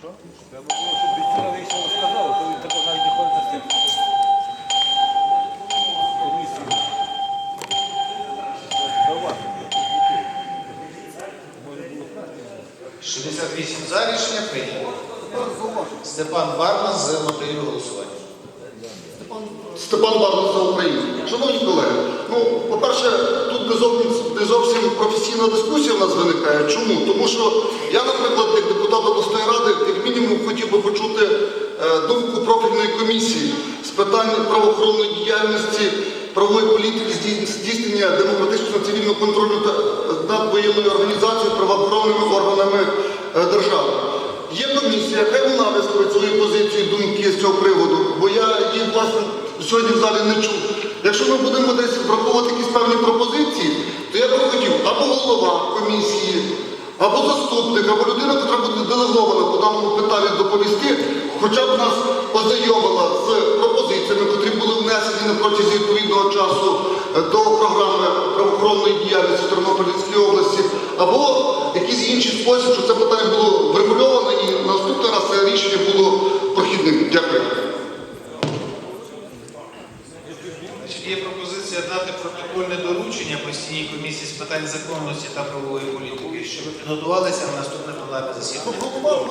Що без цього рішення сказали, то він навіть не ходить на. Комісію. Зауваження. Було краще. 68 за рішення прийнято. Степан Барна з мотивів голосування. Степан Барна за Україну. Шановні колеги, ну, по-перше, тут не зовсім, не зовсім професійна дискусія в нас виникає. Чому? Тому що я, наприклад, як депутат хотів би почути е, думку профільної комісії з питань правоохоронної діяльності, правової політики, здійснення демократичного цивільного контролю та- над воєнною організацією, правоохоронними органами е, держави. Є комісія, хай вона висловить свої позиції, думки з цього приводу, бо я їх власне сьогодні в залі не чув. Якщо ми будемо десь враховувати якісь певні пропозиції, то я би хотів або голова комісії, або заступник, або людина, яка буде делегована по даному питанню доповісти, хоча б нас ознайомила з пропозиціями, які були внесені на протязі відповідного часу е, до програми правоохоронної діяльності в Тернопільській області, або якийсь інший спосіб, щоб це питання було врегульовано і наступний раз це рішення було є пропозиція дати протокольне доручення постійній комісії з питань законності та правової політики, щоб підготувалися на наступне пленарне засідання.